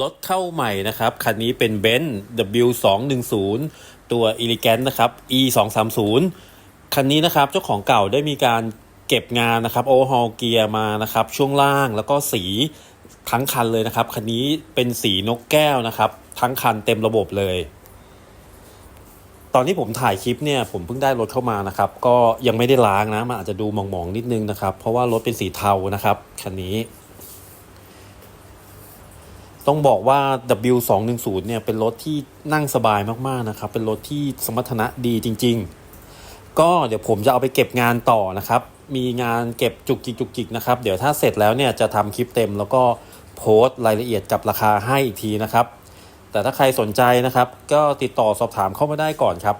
รถเข้าใหม่นะครับ คันนี้เป็น b e n z W210 ตัว Elegant นะครับ E 2 3 0 คันนี้นะครับเจ้าของเก่าได้มีการเก็บงานนะครับโอเวอร์ฮอลเกียร์มานะครับ ช่วงล่างแล้วก็สีทั้งคันเลยนะครับ คันนี้เป็นสีนกแก้วนะครับ ทั้งคันเต็มระบบเลย ตอนที่ผมถ่ายคลิปเนี่ยผมเพิ่งได้รถเข้ามานะครับ ก็ยังไม่ได้ล้างนะมันอาจจะดูหมองๆนิดนึงนะครับ เพราะว่ารถเป็นสีเทานะครับคันนี้ ต้องบอกว่า W210 เนี่ยเป็นรถที่นั่งสบายมากๆนะครับ เป็นรถที่สมรรถนะดีจริง ๆ ก็เดี๋ยวผมจะเอาไปเก็บงานต่อนะครับ มีงานเก็บจุกจิกจุกจิกนะครับ เดี๋ยวถ้าเสร็จแล้วเนี่ยจะทำคลิปเต็ม แล้วก็โพสต์รายละเอียดกับราคาให้อีกทีนะครับ แต่ถ้าใครสนใจนะครับ ก็ติดต่อสอบถามเข้ามาได้ก่อนครับ